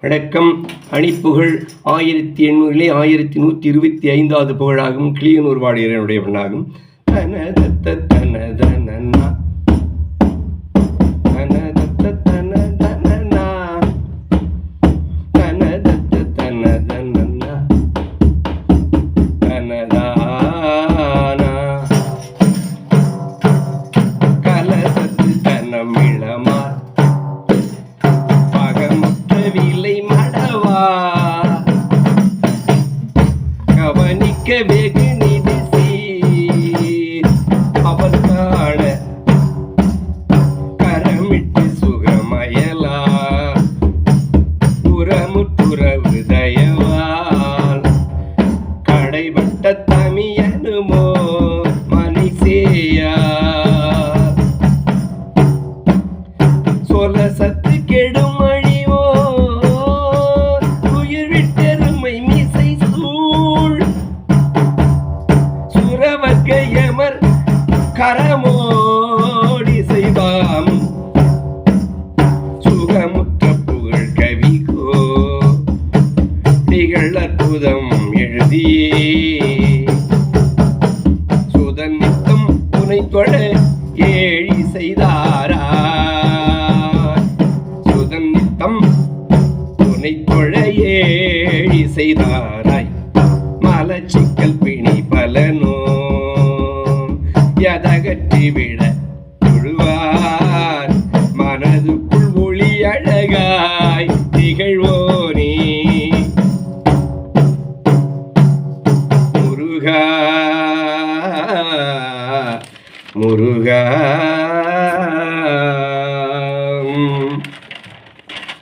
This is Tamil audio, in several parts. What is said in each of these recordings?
அடக்கம் அணிப்புகழ் ஆயிரத்தி எண்ணூறிலே ஆயிரத்தி நூற்றி இருபத்தி ஐந்தாவது புகழாகும் கிளியனூர் வாடியனுடைய பெண்ணாகும் தனதத்த தனதனனா. தனதானா. கலசத்து தனமிழமார் que me guíe. கரமோடி செய்வாம். சுகமுற்ற புகழ் கவிகோ. திகழ் அற்புதம் எழுதியே சுதன்னித்தம் துணை தொழ ஏழி செய்தாரா. சுதன்னித்தம் துணை தொழ ஏழி செய்தார் முருகா.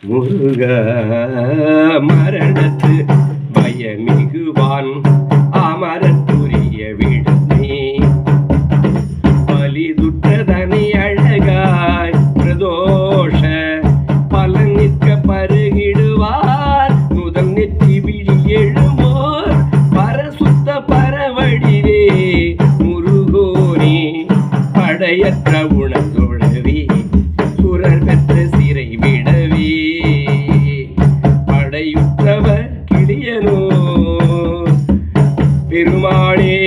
முருக மரணத்து பயமிகுவான். சுரர் பெற்ற சிறை விடவே. படையுற்றவர் கிளியனோ பெருமாளே.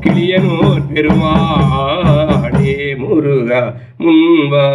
கிளியனோர் பெருமாளே முருகா முன்பா.